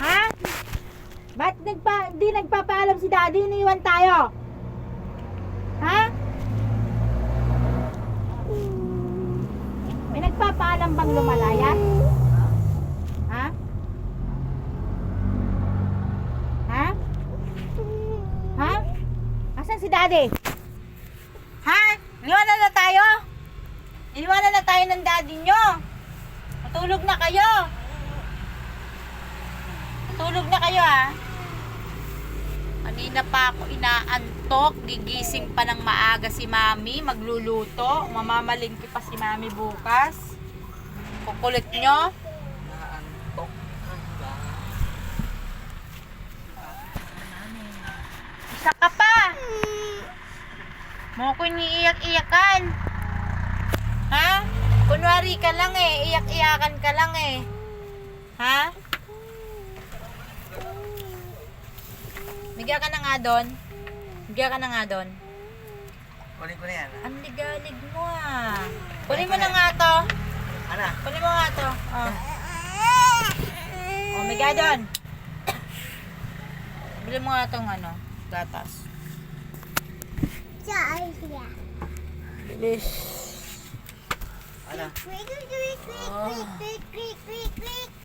Ha? Ba't nagpa, di nagpapaalam si daddy, iniwan tayo? Ha? May nagpapaalam bang lumalaya? Ha? Ha? Ha? Asan si daddy? Ha? Iniwanan na tayo? Iniwanan na tayo ng daddy nyo. Matulog na kayo. Matulog na kayo ah. Kanina pa ako inaantok. Gigising pa ng maaga si mami. Magluluto. Mamamalingki pa si mami bukas. Kukulit nyo. Isa ka pa. Mo ko iniiyak-iyakan. Ha? Kunwari ka lang eh. Iyak-iyakan ka lang eh. Ha? Bigyan ka na nga doon. Bigyan ka na nga doon. Kunin ko na yan. Ang ligalig mo ah. Kunin mo na nga to. Ano? Kunin mo nga to. Oh. Oh, bigyan doon. Bili mo nga tong ano, gatas. Bilis. Ano? Oh.